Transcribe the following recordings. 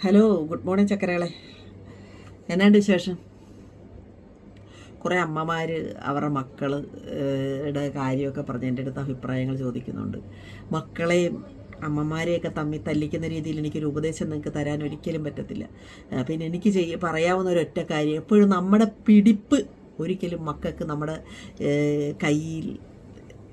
Hello good morning ചക്കരകളെ. എന്നാണ്ട് വിശേഷം? കുറേ അമ്മമാർ അവരുടെ മക്കളുടെ കാര്യമൊക്കെ പറഞ്ഞ് എന്റെ അടുത്ത് അഭിപ്രായങ്ങൾ ചോദിക്കുന്നുണ്ട്. മക്കളെയും അമ്മമാരെയൊക്കെ തമ്മിൽ തല്ലിക്കുന്ന രീതിയിൽ എനിക്കൊരു ഉപദേശം നിങ്ങൾക്ക് തരാൻ ഒരിക്കലും പറ്റത്തില്ല. പിന്നെ എനിക്ക് ചെയ്യ പറയാവുന്ന ഒരൊറ്റ കാര്യം എപ്പോഴും നമ്മുടെ പിടിപ്പ് ഒരിക്കലും മക്കൾക്ക് നമ്മുടെ കയ്യിൽ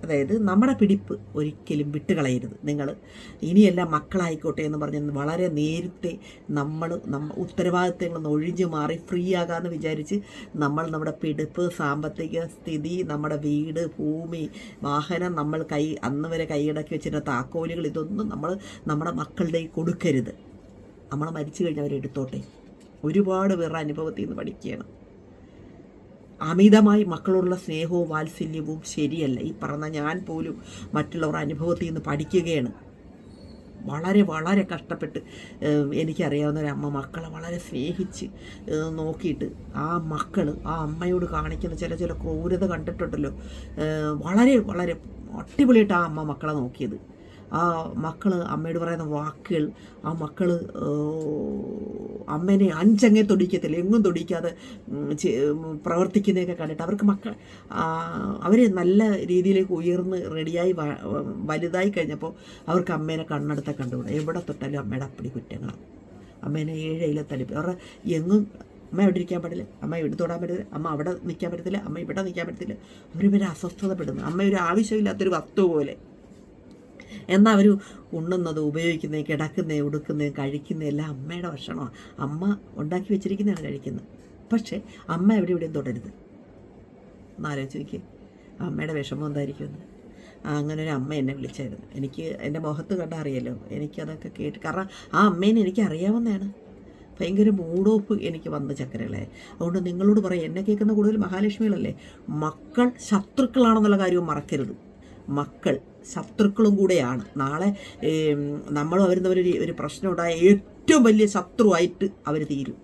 അതായത് നമ്മുടെ പിടിപ്പ് ഒരിക്കലും വിട്ടുകളയരുത്. നിങ്ങൾ ഇനിയെല്ലാം മക്കളായിക്കോട്ടെ എന്ന് പറഞ്ഞ് വളരെ നേരത്തെ നമ്മൾ നമ്മ ഉത്തരവാദിത്തങ്ങളിൽ നിന്ന് ഒഴിഞ്ഞു മാറി ഫ്രീ ആകാമെന്ന് വിചാരിച്ച് നമ്മൾ നമ്മുടെ പിടിപ്പ് സാമ്പത്തിക സ്ഥിതി നമ്മുടെ വീട് ഭൂമി വാഹനം നമ്മൾ കൈ അന്ന് വരെ കൈയടക്കി വെച്ചിരുന്ന താക്കോലുകൾ ഇതൊന്നും നമ്മൾ നമ്മുടെ മക്കളുടെ കൊടുക്കരുത്. നമ്മൾ മരിച്ചു കഴിഞ്ഞാൽ അവരെടുത്തോട്ടെ ഒരുപാട് പേരുടെ അനുഭവത്തിൽ നിന്ന് പഠിക്കുകയാണ്. അമിതമായി മക്കളോടുള്ള സ്നേഹവും വാത്സല്യവും ശരിയല്ല. ഈ പറഞ്ഞ ഞാൻ പോലും മറ്റുള്ളവർ അനുഭവത്തിൽ നിന്ന് പഠിക്കുകയാണ്. വളരെ വളരെ കഷ്ടപ്പെട്ട് എനിക്കറിയാവുന്ന ഒരു അമ്മ മക്കളെ വളരെ സ്നേഹിച്ച് നോക്കിയിട്ട് ആ മക്കൾ ആ അമ്മയോട് കാണിക്കുന്ന ചില ചില ക്രൂരത കണ്ടിട്ടുണ്ടല്ലോ. വളരെ വളരെ അടിപൊളിയായിട്ട് ആ അമ്മ മക്കളെ നോക്കിയത്. ആ മക്കൾ അമ്മയോട് പറയുന്ന വാക്കുകൾ ആ മക്കൾ അമ്മേനെ അഞ്ചങ്ങേ തൊടിക്കത്തില്ല എങ്ങും തൊടിക്കാതെ പ്രവർത്തിക്കുന്നതൊക്കെ കണ്ടിട്ട് അവർക്ക് മക്കൾ അവരെ നല്ല രീതിയിലേക്ക് ഉയർന്ന് റെഡിയായി വലുതായി കഴിഞ്ഞപ്പോൾ അവർക്ക് അമ്മേനെ കണ്ണെടുത്ത കണ്ടുകൂടാ. എവിടെ തൊട്ടാലും അമ്മയുടെ അപ്പടി കുറ്റങ്ങളാണ് അമ്മേനെ ഏഴയിലെ തലിപ്പ് അവരുടെ എങ്ങും അമ്മ എവിടെ ഇരിക്കാൻ പാടില്ല അമ്മ ഇവിടെ തൊടാൻ പറ്റത്തില്ല. അമ്മ അവിടെ നിൽക്കാൻ പറ്റത്തില്ല. അമ്മ ഇവിടെ നിൽക്കാൻ പറ്റത്തില്ല. അവർ ഇവരെ അസ്വസ്ഥതപ്പെടുന്നു. അമ്മ ഒരു ആവശ്യമില്ലാത്തൊരു വസ്തു പോലെ. എന്നാൽ അവർ ഉണ്ണുന്നത് ഉപയോഗിക്കുന്നത് കിടക്കുന്നത് ഉടുക്കുന്നത് കഴിക്കുന്നത് എല്ലാം അമ്മയുടെ ഭക്ഷണമാണ്. അമ്മ ഉണ്ടാക്കി വെച്ചിരിക്കുന്നതാണ് കഴിക്കുന്നത്. പക്ഷേ അമ്മ എവിടെ ഇവിടെയും തുടരുത്. ഒന്നാലോചിച്ച് നോക്കി അമ്മയുടെ വിഷമം എന്തായിരിക്കുമെന്ന് അങ്ങനെ ഒരു അമ്മ എന്നെ വിളിച്ചായിരുന്നു. എനിക്ക് എന്റെ മുഖത്ത് കണ്ടാൽ അറിയാലോ. എനിക്കതൊക്കെ കേട്ട് കാരണം ആ അമ്മേനെ എനിക്ക് അറിയാവുന്നതാണ്. ഭയങ്കര മൂടോപ്പ് എനിക്ക് വന്ന ചക്കരകളെ. അതുകൊണ്ട് നിങ്ങളോട് പറയാം എന്നെ കേൾക്കുന്ന കൂടുതൽ മഹാലക്ഷ്മികളല്ലേ? മക്കൾ ശത്രുക്കളാണെന്നുള്ള കാര്യവും മറക്കരുത്. മക്കൾ. ശത്രുക്കളും കൂടെയാണ്. നാളെ നമ്മളും അവരും ഒരു- ഒരു പ്രശ്നം ഉണ്ടായ ഏറ്റവും വലിയ ശത്രുവായിട്ട് അവർ തീരും.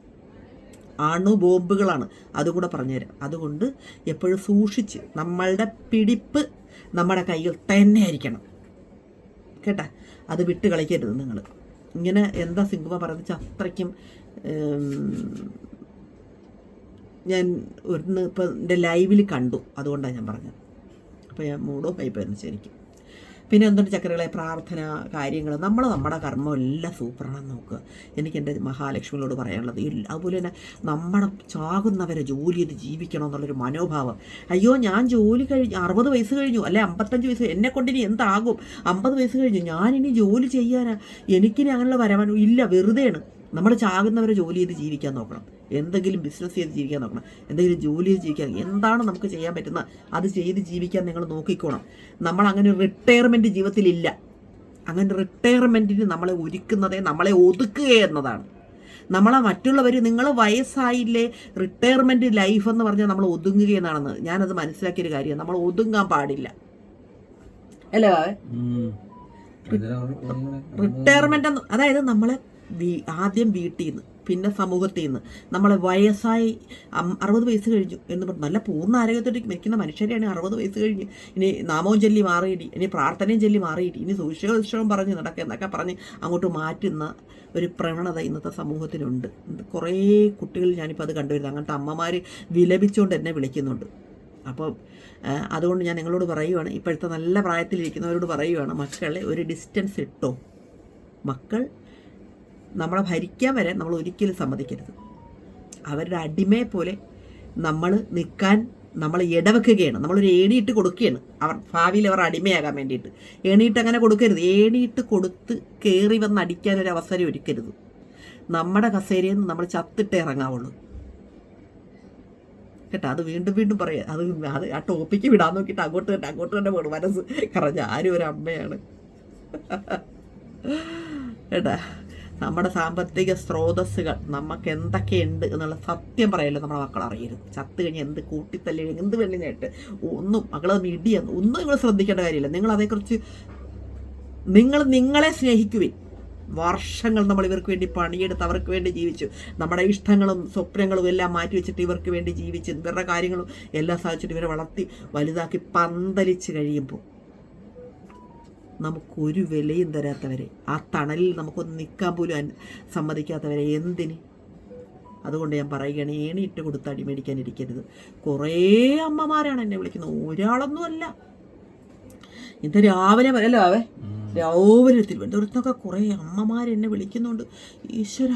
അണു ബോംബുകളാണ്. അതും കൂടെ പറഞ്ഞുതരാം. അതുകൊണ്ട് എപ്പോഴും സൂക്ഷിച്ച് നമ്മളുടെ പിടിപ്പ് നമ്മുടെ കയ്യിൽ തന്നെ ആയിരിക്കണം. കേട്ടാ? അത് വിട്ട് കളിക്കരുത് നിങ്ങൾ ഇങ്ങനെ എന്താ സിംഗുമ പറയുന്നത് അത്രയ്ക്കും ഞാൻ ഒരു ഇപ്പം എന്റെ ലൈവിൽ കണ്ടു. അതുകൊണ്ടാണ് ഞാൻ പറഞ്ഞത്. അപ്പോൾ ഞാൻ മൂഡോ പൈപ്പായിരുന്നു ശരിക്കും പിന്നെ എന്തുണ്ട് ചക്കരകളെ പ്രാർത്ഥന കാര്യങ്ങൾ. നമ്മൾ നമ്മുടെ കർമ്മം എല്ലാം സൂപ്പറാണെന്ന് നോക്കുക എനിക്ക് എന്റെ മഹാലക്ഷ്മിയോട് പറയാനുള്ളത്. അതുപോലെ തന്നെ നമ്മുടെ ചാകുന്നവരെ ജോലി ചെയ്ത് ജീവിക്കണം എന്നുള്ളൊരു മനോഭാവം. അയ്യോ ഞാൻ ജോലി കഴിഞ്ഞു അറുപത് വയസ്സ് കഴിഞ്ഞു. അല്ലെ അമ്പത്തഞ്ച് വയസ്സ് എന്നെ കൊണ്ടിനി എന്താകും? അമ്പത് വയസ്സ് കഴിഞ്ഞു. ഞാനിനി ജോലി ചെയ്യാനാ. എനിക്കിനി അങ്ങനെയുള്ള വരവാനോ ഇല്ല. വെറുതെയാണ്. നമ്മൾ ചാകുന്നവരെ ജോലി ചെയ്ത് ജീവിക്കാൻ നോക്കണം. എന്തെങ്കിലും ബിസിനസ് ചെയ്ത് ജീവിക്കാൻ നോക്കണം. എന്തെങ്കിലും ജോലി ചെയ്ത് ജീവിക്കാൻ എന്താണ് നമുക്ക് ചെയ്യാൻ പറ്റുന്നത്? അത് ചെയ്ത് ജീവിക്കാൻ നിങ്ങൾ നോക്കിക്കോണം. നമ്മൾ അങ്ങനെ റിട്ടയർമെന്റ് ജീവിതത്തിലില്ല അങ്ങനെ റിട്ടയർമെന്റിന് നമ്മളെ ഒരുക്കുന്നതേ നമ്മളെ ഒതുക്കുക എന്നതാണ്. നമ്മളെ മറ്റുള്ളവർ നിങ്ങൾ വയസ്സായില്ലേ റിട്ടയർമെന്റ് ലൈഫ് എന്ന് പറഞ്ഞാൽ നമ്മൾ ഒതുങ്ങുക എന്നാണെന്ന്. ഞാനത് മനസ്സിലാക്കിയൊരു കാര്യം നമ്മൾ ഒതുങ്ങാൻ പാടില്ല. അല്ലേ റിട്ടയർമെന്റ് അതായത് നമ്മളെ ആദ്യം വീട്ടിൽ നിന്ന്. പിന്നെ സമൂഹത്തിൽ നിന്ന് നമ്മളെ വയസ്സായി അറുപത് വയസ്സ് കഴിഞ്ഞു എന്ന് പറഞ്ഞു നല്ല പൂർണ ആരോഗ്യത്തോടെ മരിക്കുന്ന മനുഷ്യരെയാണ് അറുപത് വയസ്സ് കഴിഞ്ഞ്. ഇനി നാമവും ചൊല്ലി മാറിയിടി ഇനി പ്രാർത്ഥനയും ചൊല്ലി മാറിയിടി ഇനി സൂക്ഷികം പറഞ്ഞ് നടക്കുക എന്നൊക്കെ പറഞ്ഞ് അങ്ങോട്ട് മാറ്റുന്ന ഒരു പ്രവണത ഇന്നത്തെ സമൂഹത്തിലുണ്ട്. കുറേ കുട്ടികൾ ഞാനിപ്പോൾ അത് കണ്ടുവരുന്നത്. അങ്ങനത്തെ അമ്മമാർ വിലപിച്ചുകൊണ്ട് എന്നെ വിളിക്കുന്നുണ്ട്. അപ്പോൾ അതുകൊണ്ട് ഞാൻ നിങ്ങളോട് പറയുവാണ് ഇപ്പോഴത്തെ നല്ല പ്രായത്തിലിരിക്കുന്നവരോട് പറയുവാണ് മക്കളെ ഒരു ഡിസ്റ്റൻസ് ഇട്ടോ? മക്കൾ നമ്മളെ ഭരിക്കാൻ വരെ നമ്മൾ ഒരിക്കലും സമ്മതിക്കരുത്. അവരുടെ അടിമയെ പോലെ നമ്മൾ നിൽക്കാൻ നമ്മൾ ഇടവെക്കുകയാണ്. നമ്മളൊരു ഏണിയിട്ട് കൊടുക്കുകയാണ്. അവർ ഭാവിയിൽ അവർ അടിമയാകാൻ വേണ്ടിയിട്ട്. ഏണിയിട്ട് അങ്ങനെ കൊടുക്കരുത്. ഏണിയിട്ട് കൊടുത്ത് കയറി വന്ന് അടിക്കാൻ ഒരു അവസരം ഒരുക്കരുത്. നമ്മുടെ കസേരയിൽ നിന്ന് നമ്മൾ ചത്തിട്ടേ ഇറങ്ങാവുള്ളൂ. കേട്ടോ? അത് വീണ്ടും വീണ്ടും പറയാം. അത് അത് ആ ടോപ്പിക്ക് വിടാൻ നോക്കിയിട്ട് അങ്ങോട്ട് തന്നെ അങ്ങോട്ട് തന്നെ പോകണം. മനസ്സ് കാരണം ആരും ഒരു അമ്മയാണ്. കേട്ടാ? നമ്മുടെ സാമ്പത്തിക സ്രോതസ്സുകൾ നമുക്ക് എന്തൊക്കെയുണ്ട് എന്നുള്ള സത്യം പറയല്ലോ നമ്മുടെ മക്കൾ അറിയരുത്. ചത്ത് കഴിഞ്ഞ് എന്ത് കൂട്ടിത്തല്ലി എന്ത് വെള്ളിനായിട്ട് ഒന്നും മക്കളൊന്നും മിടിയെന്ന് ഒന്നും നിങ്ങൾ ശ്രദ്ധിക്കേണ്ട കാര്യമില്ല. നിങ്ങൾ അതേക്കുറിച്ച് നിങ്ങൾ നിങ്ങളെ സ്നേഹിക്കുവിൻ. വർഷങ്ങൾ നമ്മൾ ഇവർക്ക് വേണ്ടി പണിയെടുത്ത് അവർക്ക് വേണ്ടി ജീവിച്ചു. നമ്മുടെ ഇഷ്ടങ്ങളും സ്വപ്നങ്ങളും എല്ലാം മാറ്റി വെച്ചിട്ട് ഇവർക്ക് വേണ്ടി ജീവിച്ച്. ഇവരുടെ കാര്യങ്ങളും എല്ലാം സാധിച്ചിട്ട് ഇവരെ വളർത്തി വലുതാക്കി പന്തലിച്ച് കഴിയുമ്പോൾ നമുക്കൊരു വിലയും തരാത്തവരെ. ആ തണലിൽ നമുക്കൊന്ന് നിൽക്കാൻ പോലും സമ്മതിക്കാത്തവരെ. എന്തിന്? അതുകൊണ്ട് ഞാൻ പറയുകയാണ് ഏണിയിട്ട് കൊടുത്ത് അടിമേടിക്കാനിരിക്കരുത് കുറേ അമ്മമാരാണ് എന്നെ വിളിക്കുന്നത്. ഒരാളൊന്നും അല്ല ഇന്ന് രാവിലെ വരല്ലോ അവേ രാവിലെ തിരുവനന്തപുരത്തൊക്കെ കുറേ അമ്മമാർ എന്നെ വിളിക്കുന്നുണ്ട്. ഈശ്വര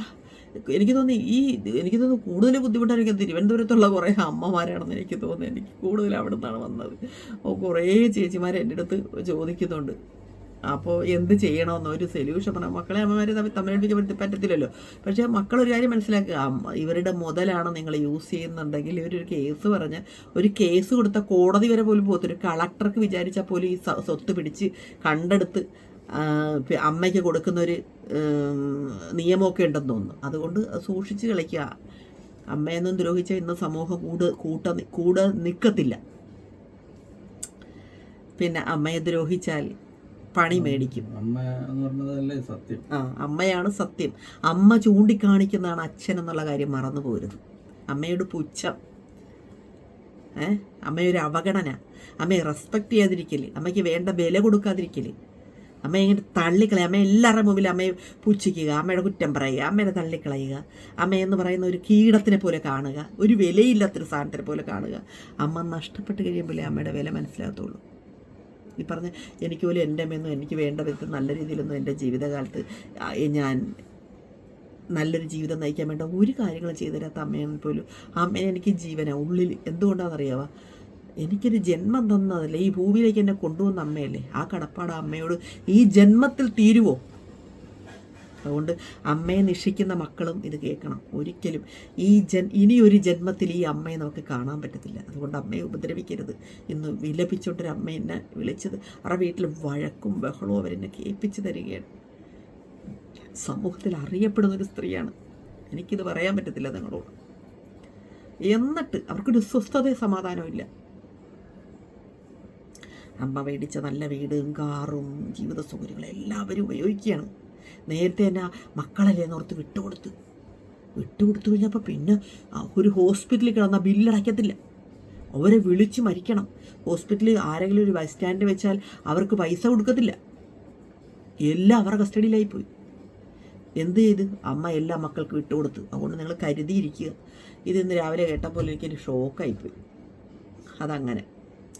എനിക്ക് തോന്നി ഈ എനിക്ക് തോന്നുന്നു കൂടുതൽ ബുദ്ധിമുട്ടാണ് എനിക്ക് തിരുവനന്തപുരത്തുള്ള കുറേ അമ്മമാരാണെന്ന് എനിക്ക് തോന്നുന്നു. എനിക്ക് കൂടുതൽ അവിടെ നിന്നാണ് വന്നത്. അപ്പോൾ കുറേ ചേച്ചിമാർ എന്റെ അടുത്ത് ചോദിക്കുന്നുണ്ട്. അപ്പോൾ എന്ത് ചെയ്യണമെന്ന് ഒരു സൊല്യൂഷൻ പറഞ്ഞാൽ മക്കളെ അമ്മമാരെ തമ്മിൽ തമ്മിലടിപ്പിക്കാൻ പറ്റി പറ്റത്തില്ലല്ലോ പക്ഷേ മക്കളൊരു കാര്യം മനസ്സിലാക്കുക. ഇവരുടെ മുതലാണ് നിങ്ങൾ യൂസ് ചെയ്യുന്നുണ്ടെങ്കിൽ ഇവരൊരു കേസ് പറഞ്ഞ് ഒരു കേസ് കൊടുത്ത കോടതി വരെ പോലും പോകത്തില്ല. ഒരു കളക്ടർക്ക് വിചാരിച്ചാൽ പോലും ഈ സ്വത്ത് പിടിച്ച് കണ്ടെടുത്ത് അമ്മയ്ക്ക് കൊടുക്കുന്ന ഒരു ഉം, നിയമമൊക്കെ ഉണ്ടെന്ന് തോന്നുന്നു. അതുകൊണ്ട് സൂക്ഷിച്ച് കളിക്കുക. അമ്മയെന്നും ദ്രോഹിച്ച ഇന്ന് സമൂഹം കൂട് കൂട്ട കൂടെ നിൽക്കത്തില്ല പിന്നെ അമ്മയെ ദ്രോഹിച്ചാൽ പണി മേടിക്കും. ആ അമ്മയാണ് സത്യം. അമ്മ ചൂണ്ടിക്കാണിക്കുന്നതാണ് അച്ഛൻ എന്നുള്ള കാര്യം മറന്നു പോരുത്. അമ്മയുടെ പുച്ഛം. ഏ? അമ്മയൊരു അവഗണന. അമ്മയെ റെസ്പെക്റ്റ് ചെയ്യാതിരിക്കൽ. അമ്മയ്ക്ക് വേണ്ട വില കൊടുക്കാതിരിക്കൽ. അമ്മ ഇങ്ങനെ തള്ളിക്കളയുക. അമ്മ എല്ലാവരുടെ മുമ്പിൽ അമ്മയെ പുച്ഛിക്കുക. അമ്മയുടെ കുറ്റം പറയുക. അമ്മയെ തള്ളിക്കളയുക. അമ്മയെന്ന് പറയുന്ന ഒരു കീടത്തിനെ പോലെ കാണുക. ഒരു വിലയില്ലാത്തൊരു സാധനത്തിനെ പോലെ കാണുക. അമ്മ നഷ്ടപ്പെട്ട് കഴിയുമ്പോഴേ അമ്മയുടെ വില മനസ്സിലാകത്തുള്ളൂ. ഈ പറഞ്ഞ എനിക്ക് പോലും എന്റെ അമ്മയൊന്നും എനിക്ക് വേണ്ട വിധത്തിൽ നല്ല രീതിയിലൊന്നും എന്റെ ജീവിതകാലത്ത് ഞാൻ നല്ലൊരു ജീവിതം നയിക്കാൻ വേണ്ട ഒരു കാര്യങ്ങളും ചെയ്തു തരാത്ത അമ്മയാണെങ്കിൽ പോലും അമ്മ എനിക്ക് ജീവനാണ് ഉള്ളിൽ എന്തുകൊണ്ടാണെന്നറിയാവാ? എനിക്കൊരു ജന്മം തന്നതല്ലേ? ഈ ഭൂമിയിലേക്ക് എന്നെ കൊണ്ടുവന്ന അമ്മയല്ലേ? ആ കടപ്പാട് അമ്മയോട് ഈ ജന്മത്തിൽ തീരുവോ? അതുകൊണ്ട് അമ്മയെ നിഷിക്കുന്ന മക്കളും ഇത് കേൾക്കണം. ഒരിക്കലും ഈ ജൻ ഇനിയൊരു ജന്മത്തിൽ ഈ അമ്മയെ നമുക്ക് കാണാൻ പറ്റത്തില്ല. അതുകൊണ്ട് അമ്മയെ ഉപദ്രവിക്കരുത് ഇന്ന് വിലപിച്ചോണ്ടൊരു അമ്മ എന്നെ വിളിച്ചത്. അവരുടെ വീട്ടിൽ വഴക്കും ബഹളവും അവരെന്നെ കേൾപ്പിച്ച് തരികയാണ്. സമൂഹത്തിൽ അറിയപ്പെടുന്ന ഒരു സ്ത്രീയാണ്. എനിക്കിത് പറയാൻ പറ്റത്തില്ല നിങ്ങളോട്. എന്നിട്ട് അവർക്കൊരു സ്വസ്ഥതയും സമാധാനവും ഇല്ല. അമ്മ മേടിച്ച നല്ല വീടും കാറും ജീവിത സൗകര്യങ്ങളും എല്ലാവരും ഉപയോഗിക്കുകയാണ്. നേരത്തെ തന്നെ മക്കളല്ലേ എന്നോർത്ത് വിട്ടുകൊടുത്ത്. വിട്ടുകൊടുത്തു കഴിഞ്ഞപ്പോൾ പിന്നെ ഒരു ഹോസ്പിറ്റലിൽ കിടന്ന ബില്ലടയ്ക്കത്തില്ല അവരെ വിളിച്ച് മരിക്കണം. ഹോസ്പിറ്റലിൽ ആരെങ്കിലും ഒരു ബസ് സ്റ്റാൻഡ് വെച്ചാൽ അവർക്ക് പൈസ കൊടുക്കത്തില്ല. എല്ലാം അവരുടെ കസ്റ്റഡിയിലായിപ്പോയി എന്ത് ചെയ്ത്? അമ്മ എല്ലാ മക്കൾക്ക് വിട്ടുകൊടുത്തു. അതുകൊണ്ട് നിങ്ങൾ കരുതിയിരിക്കുക. ഇതിന്ന് രാവിലെ കേട്ടപ്പോൾ എനിക്കൊരു ഷോക്കായിപ്പോയി അതങ്ങനെ.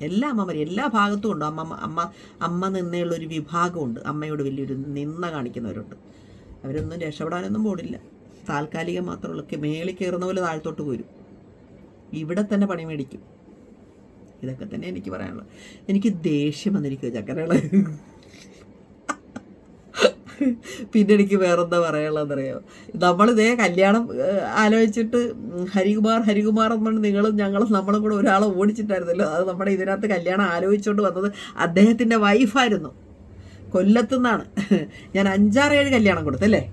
എല്ലാ അമ്മമാരും എല്ലാ ഭാഗത്തും ഉണ്ട്. അമ്മ അമ്മ അമ്മ നിന്നയുള്ളൊരു വിഭാഗമുണ്ട്. അമ്മയോട് വലിയൊരു നിന്ന കാണിക്കുന്നവരുണ്ട്. അവരൊന്നും രക്ഷപ്പെടാനൊന്നും പോടില്ല. താൽക്കാലികം മാത്രമുള്ള മേളിൽ കയറുന്ന പോലെ താഴ്ത്തോട്ട് പോരും. ഇവിടെ തന്നെ പണി മേടിക്കും. ഇതൊക്കെ തന്നെ എനിക്ക് പറയാനുള്ളത്. എനിക്ക് ദേഷ്യം വന്നിരിക്കുക ചക്കരകൾ. പിന്നെ എനിക്ക് വേറെന്താ നമ്മൾ നമ്മളിതേ കല്യാണം ആലോചിച്ചിട്ട് ഹരികുമാർ ഹരികുമാർ എന്ന് പറഞ്ഞ് നിങ്ങളും ഞങ്ങളും നമ്മളും കൂടെ ഒരാളെ ഓടിച്ചിട്ടായിരുന്നല്ലോ. അത് നമ്മുടെ ഇതിനകത്ത് കല്യാണം ആലോചിച്ചുകൊണ്ട് വന്നത് അദ്ദേഹത്തിന്റെ വൈഫായിരുന്നു കൊല്ലത്തു നിന്നാണ് ഞാൻ അഞ്ചാറ് ഏഴ് കല്യാണം കൊടുത്തല്ലേ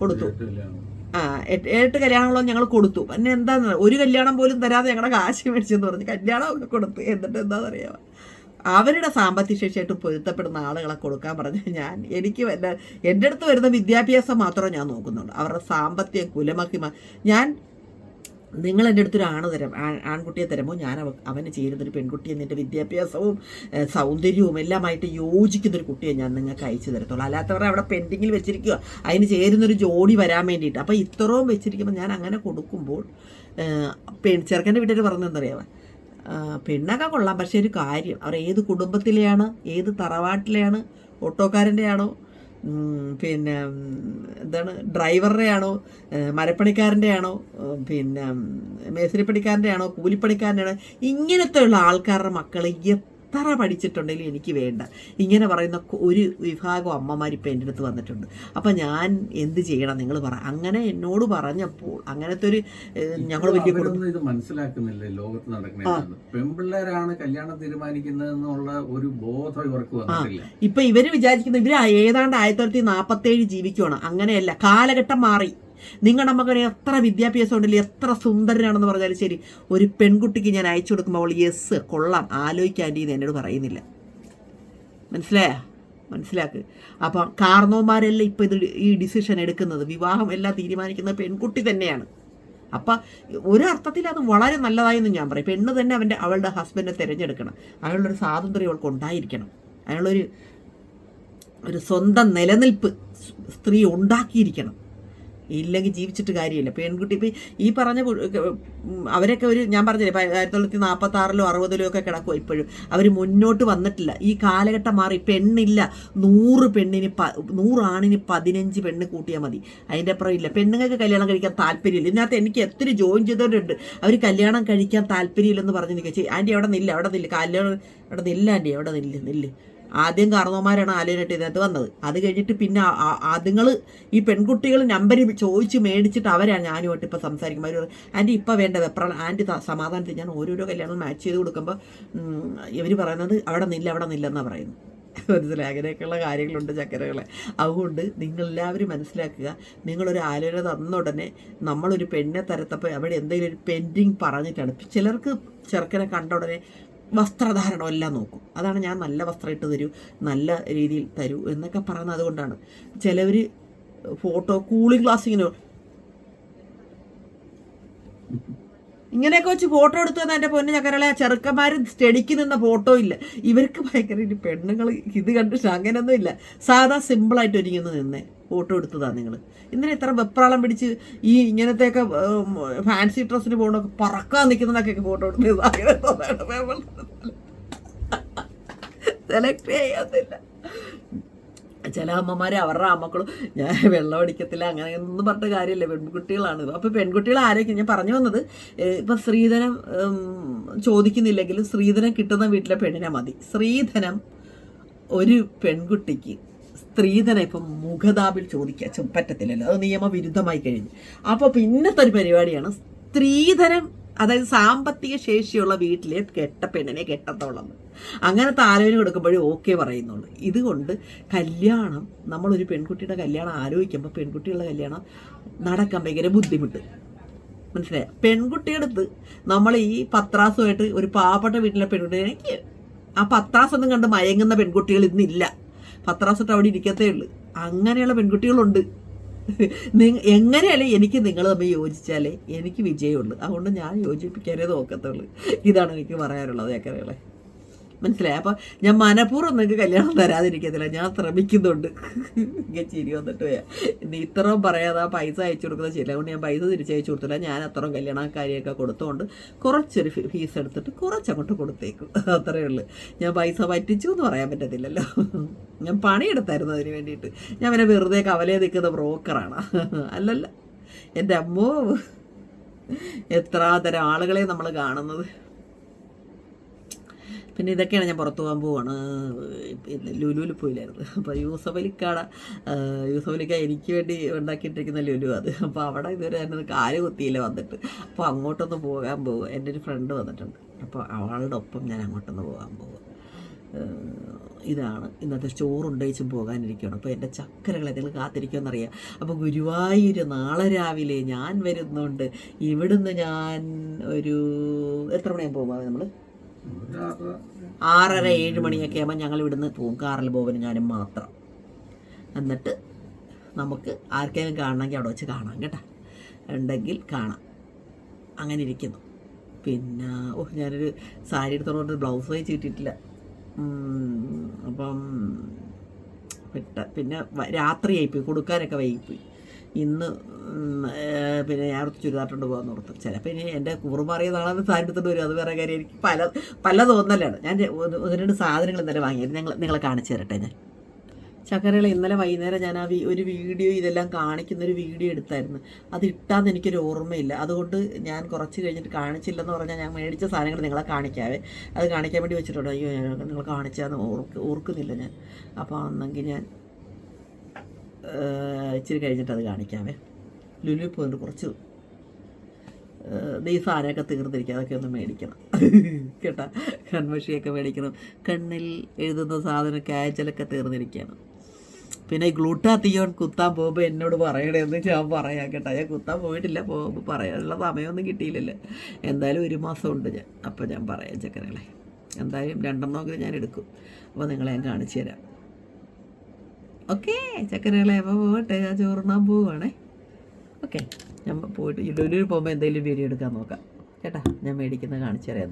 കൊടുത്തു. ആ എട്ട് എട്ട് കല്യാണങ്ങളോ ഞങ്ങൾ കൊടുത്തു. പിന്നെ എന്താന്ന് ഒരു കല്യാണം പോലും തരാതെ ഞങ്ങളുടെ കാശ് മേടിച്ചെന്ന് പറഞ്ഞ്. കല്യാണമൊക്കെ കൊടുത്തു. എന്നിട്ട് എന്താണെന്നറിയാമോ അവരുടെ സാമ്പത്തിക ശേഷിയായിട്ട് പൊരുത്തപ്പെടുന്ന ആളുകളെ കൊടുക്കാൻ പറഞ്ഞ ഞാൻ എനിക്ക് വല്ല എന്റെ അടുത്ത് വരുന്ന വിദ്യാഭ്യാസം മാത്രമേ ഞാൻ നോക്കുന്നുള്ളൂ. അവരുടെ സാമ്പത്തിക കുലമാക്കി ഞാൻ നിങ്ങൾ എന്റെ അടുത്തൊരു ആണ് തരാം ആൺകുട്ടിയെ തരുമ്പോൾ ഞാൻ അവ അവന് ചേരുന്നൊരു പെൺകുട്ടി എന്നിട്ട് വിദ്യാഭ്യാസവും സൗന്ദര്യവും എല്ലാമായിട്ട് യോജിക്കുന്നൊരു കുട്ടിയെ ഞാൻ നിങ്ങൾക്ക് അയച്ചു തരത്തുള്ളൂ. അല്ലാത്തവരെ അവിടെ പെൻഡിങ്ങിൽ വെച്ചിരിക്കുക. അതിന് ചേരുന്നൊരു ജോഡി വരാൻ വേണ്ടിയിട്ട്. അപ്പോൾ ഇത്രയും വെച്ചിരിക്കുമ്പോൾ ഞാൻ അങ്ങനെ കൊടുക്കുമ്പോൾ പെൺ ചെറുക്കന്റെ വീട്ടിൽ പറഞ്ഞെന്തറിയാമോ പെണ്ണൊക്കെ കൊള്ളാം. പക്ഷേ ഒരു കാര്യം അവർ ഏത് കുടുംബത്തിലെയാണ് ഏത് തറവാട്ടിലെയാണ് ഓട്ടോക്കാരന്റെ ആണോ പിന്നെ എന്താണ് ഡ്രൈവറുടെ ആണോ മരപ്പണിക്കാരന്റെ ആണോ പിന്നെ മേസരിപ്പണിക്കാരന്റെ ആണോ കൂലിപ്പണിക്കാരന്റെ ആണോ ഇങ്ങനത്തെ ഉള്ള ആൾക്കാരുടെ മക്കൾ എത്ര പഠിച്ചിട്ടുണ്ടെങ്കിലും എനിക്ക് വേണ്ട. ഇങ്ങനെ പറയുന്ന ഒരു വിഭാഗം അമ്മമാർ ഇപ്പം എന്റെ അടുത്ത് വന്നിട്ടുണ്ട്. അപ്പം ഞാൻ എന്ത് ചെയ്യണം നിങ്ങൾ പറ. അങ്ങനെ എന്നോട് പറഞ്ഞപ്പോൾ അങ്ങനത്തെ ഒരു ഞങ്ങൾ വലിയ ഇത് മനസ്സിലാക്കുന്നില്ലേ ലോകത്ത് നടക്കുന്നത് പെൺപിള്ളേരാണ് കല്യാണം തീരുമാനിക്കുന്നതെന്നുള്ള ഒരു ബോധം ഇവർക്ക് വന്നിട്ടില്ല. ഇപ്പൊ ഇവർ വിചാരിക്കുന്നത് ഇവർ ഏതാണ്ട് ആയിരത്തി തൊള്ളായിരത്തി നാൽപ്പത്തി ഏഴ് ജീവിക്കുവാണ്. അങ്ങനെയല്ല. കാലഘട്ടം മാറി. നിങ്ങളുടെ മകന് എത്ര വിദ്യാഭ്യാസം ഉണ്ടല്ലോ എത്ര സുന്ദരനാണെന്ന് പറഞ്ഞാലും ശരി ഒരു പെൺകുട്ടിക്ക് ഞാൻ അയച്ചു കൊടുക്കുമ്പോൾ അവൾ യെസ് കൊള്ളാം ആലോചിക്കാന്റെ എന്ന് എന്നോട് പറയുന്നില്ല. മനസ്സിലായ? മനസ്സിലാക്ക്. അപ്പം കാർന്നോമാരെല്ലാം ഇപ്പോൾ ഇത് ഈ ഡിസിഷൻ എടുക്കുന്നത് വിവാഹം എല്ലാം തീരുമാനിക്കുന്നത് പെൺകുട്ടി തന്നെയാണ്. അപ്പം ഒരർത്ഥത്തിൽ അത് വളരെ നല്ലതായെന്ന് ഞാൻ പറയും. പെണ്ണ് തന്നെ അവന്റെ അവളുടെ ഹസ്ബൻഡിനെ തിരഞ്ഞെടുക്കണം. അതിനുള്ളൊരു സ്വാതന്ത്ര്യം അവൾക്ക് ഉണ്ടായിരിക്കണം. അതിനുള്ളൊരു ഒരു സ്വന്തം നിലനിൽപ്പ് സ്ത്രീ ഉണ്ടാക്കിയിരിക്കണം. ഇല്ലെങ്കിൽ ജീവിച്ചിട്ട് കാര്യമില്ല. പെൺകുട്ടി ഇപ്പം ഈ പറഞ്ഞ അവരൊക്കെ ഒരു ഞാൻ പറഞ്ഞില്ലേ ആയിരത്തി തൊള്ളായിരത്തി നാൽപ്പത്തി ആറിലോ അറുപതിലോ ഒക്കെ കിടക്കുക ഇപ്പോഴും. അവർ മുന്നോട്ട് വന്നിട്ടില്ല. ഈ കാലഘട്ടം മാറി പെണ്ണില്ല. നൂറ് പെണ്ണിന് പ നൂറാണിന് പതിനഞ്ച് പെണ്ണ് കൂട്ടിയാൽ മതി. അതിന്റെ അപ്പുറം ഇല്ല. പെണ്ണുങ്ങൾക്ക് കല്യാണം കഴിക്കാൻ താല്പര്യമില്ല. ഇതിനകത്ത് എനിക്ക് എത്ര ജോയിൻ ചെയ്തവരുണ്ട്. അവർ കല്യാണം കഴിക്കാൻ താല്പര്യമില്ലെന്ന് പറഞ്ഞു നിൽക്കുക ആന്റി അവിടെ നില്ല അവിടെ നില്ല. കല്യാണം അവിടെ നില്ല ആന്റി അവിടെ നില്ല നില്ല്. ആദ്യം കാർന്നോമാരാണ് ആലോചനയായിട്ട് ഇതിനകത്ത് വന്നത്. അത് കഴിഞ്ഞിട്ട് പിന്നെ അതുങ്ങൾ ഈ പെൺകുട്ടികൾ നമ്പർ ചോദിച്ച് മേടിച്ചിട്ട് അവരാണ് ഞാനുമായിട്ട് ഇപ്പം സംസാരിക്കുമ്പോൾ അവർ ആന്റി ഇപ്പം വേണ്ട വെപ്ര ആന്റി സമാധാനത്തിൽ ഞാൻ ഓരോരോ കല്യാണം മാച്ച് ചെയ്ത് കൊടുക്കുമ്പോൾ ഇവർ പറയുന്നത് അവിടെ നില്ല അവിടെ നില്ലെന്നാണ് പറയുന്നത് മനസ്സിലായി? അങ്ങനെയൊക്കെയുള്ള കാര്യങ്ങളുണ്ട് ചക്കരകളെ. അതുകൊണ്ട് നിങ്ങളെല്ലാവരും മനസ്സിലാക്കുക നിങ്ങളൊരു ആലോചന തന്ന ഉടനെ നമ്മളൊരു പെണ്ണെ തരത്തപ്പോൾ അവിടെ എന്തെങ്കിലും ഒരു പെൻഡിങ് പറഞ്ഞിട്ടാണ്. ചിലർക്ക് ചെറുക്കനെ കണ്ട ഉടനെ വസ്ത്രധാരണം എല്ലാം നോക്കും. അതാണ് ഞാൻ നല്ല വസ്ത്രം ഇട്ട് തരൂ നല്ല രീതിയിൽ തരൂ എന്നൊക്കെ പറയുന്നത് അതുകൊണ്ടാണ് ചിലവർ ഫോട്ടോ കൂളിംഗ് ഗ്ലാസ് ഇങ്ങനെ ഇങ്ങനെയൊക്കെ വെച്ച് ഫോട്ടോ എടുത്തു തന്നെ എന്റെ പൊന്നു ചക്കരളെ ചെറുക്കന്മാർ സ്റ്റഡിക്ക് നിന്ന ഫോട്ടോ ഇല്ല. ഇവർക്ക് ഭയങ്കര പെണ്ണുങ്ങൾ ഇത് കണ്ടിട്ട് അങ്ങനെയൊന്നും ഇല്ല. സാധാ സിമ്പിളായിട്ട് ഒരുങ്ങുന്നു നിന്നേ. ഫോട്ടോ എടുത്തതാണ് നിങ്ങൾ ഇന്നലെ ഇത്ര വെപ്രാളം പിടിച്ച് ഈ ഇങ്ങനത്തെയൊക്കെ ഫാൻസി ഡ്രസ്സിന് പോകണമൊക്കെ പറക്കാൻ നിൽക്കുന്നതൊക്കെ ഫോട്ടോ എടുത്തത്. സെലക്ട് ചെയ്യാത്തില്ല ചില അമ്മമാരെ അവരുടെ അമ്മക്കളും ഞാൻ വെള്ളം അടിക്കത്തില്ല അങ്ങനെ ഒന്നും പറഞ്ഞ കാര്യമില്ല. പെൺകുട്ടികളാണ്. അപ്പോൾ പെൺകുട്ടികൾ ആരൊക്കെ ഞാൻ പറഞ്ഞു വന്നത് ഇപ്പം സ്ത്രീധനം ചോദിക്കുന്നില്ലെങ്കിലും സ്ത്രീധനം കിട്ടുന്ന വീട്ടിലെ പെണ്ണിനെ മതി. സ്ത്രീധനം ഒരു പെൺകുട്ടിക്ക് സ്ത്രീധനം ഇപ്പം മുഖതാപിൽ ചോദിക്കാൻ പറ്റത്തില്ലല്ലോ. അത് നിയമവിരുദ്ധമായി കഴിഞ്ഞു. അപ്പോൾ പിന്നത്തെ ഒരു പരിപാടിയാണ് സ്ത്രീധനം അതായത് സാമ്പത്തിക ശേഷിയുള്ള വീട്ടിലെ കെട്ട പെണ്ണിനെ കെട്ടത്തോളം. അങ്ങനത്തെ ആലോചന കൊടുക്കുമ്പോഴേ ഓക്കെ പറയുന്നുള്ളൂ. ഇതുകൊണ്ട് കല്യാണം നമ്മളൊരു പെൺകുട്ടിയുടെ കല്യാണം ആലോചിക്കുമ്പോൾ പെൺകുട്ടികളുടെ കല്യാണം നടക്കാൻ ഭയങ്കര ബുദ്ധിമുട്ട്. മനസ്സിലായ? പെൺകുട്ടിയുടെ അടുത്ത് നമ്മൾ ഈ പത്രാസുമായിട്ട് ഒരു പാവപ്പെട്ട വീട്ടിലെ പെൺകുട്ടി എനിക്ക് ആ പത്രാസൊന്നും കണ്ട് മയങ്ങുന്ന പെൺകുട്ടികൾ ഇന്നില്ല. പത്രാസിട്ട് അവിടെ ഇരിക്കത്തേ ഉള്ളൂ. അങ്ങനെയുള്ള പെൺകുട്ടികളുണ്ട്. എങ്ങനെയല്ലേ എനിക്ക് നിങ്ങൾ തമ്മിൽ യോജിച്ചാലേ എനിക്ക് വിജയമുള്ളൂ. അതുകൊണ്ട് ഞാൻ യോജിപ്പിക്കാനേ നോക്കത്തുള്ളൂ. ഇതാണ് എനിക്ക് പറയാനുള്ളത് ചക്കരകളെ മനസ്സിലായി? അപ്പോൾ ഞാൻ മനഃപൂർവം നിങ്ങൾക്ക് കല്യാണം തരാതിരിക്കത്തില്ല. ഞാൻ ശ്രമിക്കുന്നുണ്ട്. ഇങ്ങനെ ചിരി വന്നിട്ട് പോയാ. നീ ഇത്രയും പറയാതെ ആ പൈസ അയച്ചു കൊടുക്കുന്ന ശരി അതുകൊണ്ട് ഞാൻ പൈസ തിരിച്ചയച്ചു കൊടുത്തില്ല. ഞാൻ അത്രയും കല്യാണക്കാരിയൊക്കെ കൊടുത്തുകൊണ്ട് കുറച്ചൊരു ഫീസ് എടുത്തിട്ട് കുറച്ചങ്ങോട്ട് കൊടുത്തേക്കും. അത്രയേ ഉള്ളൂ. ഞാൻ പൈസ പറ്റിച്ചു എന്ന് പറയാൻ പറ്റത്തില്ലല്ലോ. ഞാൻ പണിയെടുത്തായിരുന്നു അതിന് വേണ്ടിയിട്ട്. ഞാൻ പിന്നെ വെറുതെ കവലയെ നിൽക്കുന്ന ബ്രോക്കറാണ്. അല്ലല്ല. എന്റെ അമ്മോ എത്ര തരം ആളുകളെ നമ്മൾ കാണുന്നത്. പിന്നെ ഇതൊക്കെയാണ് ഞാൻ പുറത്തു പോകാൻ പോവാണ്. ലുലുവിൽ പോയില്ലായിരുന്നു. അപ്പോൾ യൂസഫ് യൂസഫലിക്ക എനിക്ക് വേണ്ടി ഉണ്ടാക്കിയിട്ടിരിക്കുന്ന ലുലു അത്. അപ്പോൾ അവിടെ ഇതുവരെ എന്നത് കാൽ കുത്തിയില്ല വന്നിട്ട്. അപ്പോൾ അങ്ങോട്ടൊന്ന് പോകാൻ പോകും എന്റെ ഒരു ഫ്രണ്ട് വന്നിട്ടുണ്ട്. അപ്പോൾ അവളുടെ ഒപ്പം ഞാൻ അങ്ങോട്ടൊന്ന് പോകാൻ പോകും ഇതാണ് ഇന്നത്തെ ചോറുണ്ടയിച്ചും പോകാനിരിക്കുകയാണ് അപ്പോൾ എന്റെ ചക്കരകളെ നിങ്ങൾ കാത്തിരിക്കുമെന്നറിയാം. അപ്പോൾ ഗുരുവായൂർ നാളെ രാവിലെ ഞാൻ വരുന്നുണ്ട്. ഇവിടുന്ന് ഞാൻ ഒരു എത്ര മണിയാകുമ്പോൾ പോകുമ്പോൾ നമ്മൾ ആറര ഏഴ് മണിയൊക്കെ ആകുമ്പോൾ ഞങ്ങൾ ഇവിടുന്ന് പോകും കാറിൽ പോകാനും ഞാനും മാത്രം. എന്നിട്ട് നമുക്ക് ആർക്കെങ്കിലും കാണണമെങ്കിൽ അവിടെ വെച്ച് കാണാം കേട്ടോ. ഉണ്ടെങ്കിൽ കാണാം. അങ്ങനെ ഇരിക്കുന്നു. പിന്നെ ഓ ഞാനൊരു സാരി എടുത്തോണ്ട് ബ്ലൗസ് തയ്ച്ച് ചീട്ടിട്ടില്ല അപ്പം പെട്ട പിന്നെ രാത്രിയായിപ്പോയി. കൊടുക്കാനൊക്കെ വൈകിപ്പോയി. ഇന്ന് പിന്നെ ഞാൻ ചുരിദാറിട്ടുണ്ട് പോകാൻ ഓർത്ത്. ചിലപ്പോൾ ഇനി എന്റെ കൂറുമാറിയ നാളെ സാരി വരും. അത് വേറെ കാര്യം എനിക്ക് പല പല തോന്നലാണ്. ഞാൻ ഒന്ന് രണ്ട് സാധനങ്ങൾ ഇന്നലെ വാങ്ങിയത്. ഞങ്ങൾ നിങ്ങളെ കാണിച്ചു തരട്ടെ ഞാൻ. ചക്കരകൾ ഇന്നലെ വൈകുന്നേരം ഞാൻ ആ ഒരു വീഡിയോ ഇതെല്ലാം കാണിക്കുന്ന ഒരു വീഡിയോ എടുത്തായിരുന്നു. അത് ഇട്ടാന്ന് എനിക്കൊരു ഓർമ്മയില്ല. അതുകൊണ്ട് ഞാൻ കുറച്ച് കഴിഞ്ഞിട്ട് കാണിച്ചില്ലെന്ന് പറഞ്ഞാൽ ഞാൻ മേടിച്ച സാധനങ്ങൾ നിങ്ങളെ കാണിക്കാവേ. അത് കാണിക്കാൻ വേണ്ടി വെച്ചിട്ടുണ്ട്. അയ്യോ നിങ്ങൾ കാണിച്ചാന്ന് ഓർക്ക് ഓർക്കുന്നില്ല ഞാൻ. അപ്പോൾ അന്നെങ്കിൽ ഞാൻ ഇച്ചിരി കഴിഞ്ഞിട്ട് അത് കാണിക്കാമേ. ലുലു പോയിട്ട് കുറച്ച് ഈ സാധനമൊക്കെ തീർന്നിരിക്കുക അതൊക്കെ ഒന്ന് മേടിക്കണം. കേട്ടാ? കൺമഷിയൊക്കെ മേടിക്കണം. കണ്ണിൽ എഴുതുന്ന സാധനം കാച്ചലൊക്കെ തീർന്നിരിക്കുകയാണ്. പിന്നെ ഗ്ലൂട്ടാത്തിയോൺ കുത്താൻ പോകുമ്പോൾ എന്നോട് പറയണേന്ന് ഞാൻ പറയാം കേട്ടോ. ഞാൻ കുത്താൻ പോയിട്ടില്ല പോകുമ്പോൾ പറയാനുള്ള സമയമൊന്നും കിട്ടിയില്ലല്ലോ. എന്തായാലും ഒരു മാസം ഉണ്ട് ഞാൻ. അപ്പോൾ ഞാൻ പറയാം ചക്കരകളെ. എന്തായാലും രണ്ടെണ്ണമെങ്കിലും ഞാൻ എടുക്കും. അപ്പോൾ നിങ്ങളെ ഞാൻ കാണിച്ചു തരാം. ഓക്കേ ചക്കരകളെ അപ്പോൾ പോകട്ടെ. ഞാൻ ചോറുണ്ണാൻ പോവുകയാണേ ഓക്കെ ഞാൻ പോയിട്ട് ലുലുവിൽ പോകുമ്പോൾ എന്തെങ്കിലും വീഡിയോ എടുക്കാൻ നോക്കാം. കേട്ടാ ഞാൻ മേടിക്കുന്ന കാണിച്ചു തരാം